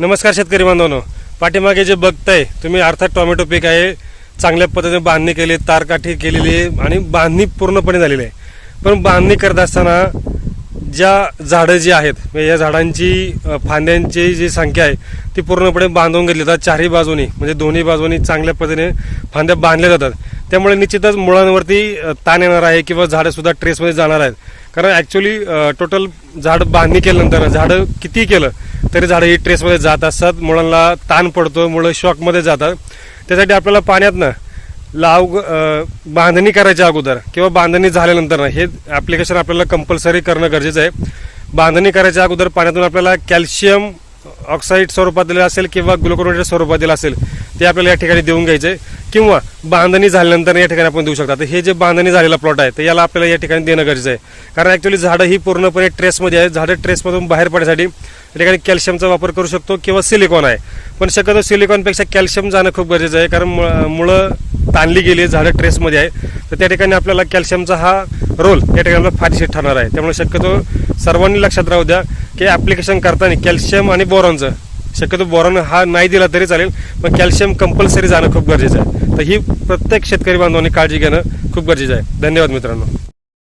नमस्कार शेतकरी बांधवांनो. पाठीमागे जे बघताय तुम्ही अर्थात टोमॅटो पीक आहे चांगल्या पद्धतीने बांधणी केली तारकाठी केलेली आहे आणि बांधणी पूर्णपणे झालेली आहे. पण बांधणी करत असताना ज्या झाडं जी आहेत म्हणजे या झाडांची फांद्यांची जी संख्या आहे ती पूर्णपणे बांधून घेतली जातात. चारही बाजूनी म्हणजे दोन्ही बाजूनी चांगल्या पद्धतीने फांद्या बांधल्या जातात. त्यामुळे निश्चितच मुळांवरती ताण येणार आहे किंवा झाडंसुद्धा ट्रेसमध्ये जाणार आहेत. कारण ॲक्च्युली टोटल झाड बांधणी केल्यानंतर झाडं किती केलं तरी झाडं ही ट्रेसमध्ये जात असतात. मुळांना ताण पडतो मुळं शॉकमध्ये जातात. त्यासाठी आपल्याला पाण्यातनं लाव बांधणी करायच्या अगोदर किंवा बांधणी झाल्यानंतर हे ॲप्लिकेशन आपल्याला कंपल्सरी करणं गरजेचं आहे. बांधणी करायच्या अगोदर पाण्यातून आपल्याला कॅल्शियम ऑक्साईड स्वरूपात दिलेलं असेल किंवा ग्लुकोरोनेट स्वरूपात दिलं असेल ते आपल्याला या ठिकाणी देऊन घ्यायचे किंवा बांधणी झाल्यानंतर या ठिकाणी आपण देऊ शकता. तर हे जे बांधणी झालेला प्लॉट आहे तर याला आपल्याला या ठिकाणी देणं गरजेचं आहे. कारण ॲक्च्युली झाडं ही पूर्णपणे ट्रेसमध्ये आहे झाडं ट्रेसमधून बाहेर पडण्यासाठी या ठिकाणी कॅल्शियमचा वापर करू शकतो किंवा सिलिकॉन आहे. पण शक्यतो सिलिकॉनपेक्षा कॅल्शियम जाणं खूप गरजेचं आहे. कारण मुळं मुळं ताणली गेली झाडं ट्रेसमध्ये आहे तर त्या ठिकाणी आपल्याला कॅल्शियमचा हा रोल या ठिकाणी आपल्याला फायदेशीर ठरणार आहे. त्यामुळे शक्यतो सर्वांनी लक्षात राहू द्या की ॲप्लिकेशन करताना कॅल्शियम आणि बोरॉनचं शक्यतो बोरॉन हा नाही दिला तरी चालेल पण कॅल्शियम कंपल्सरी जाणं खूप गरजेचं आहे. तर ही प्रत्येक शेतकरी बांधवांनी काळजी घेणं खूप गरजेचं आहे. धन्यवाद मित्रांनो.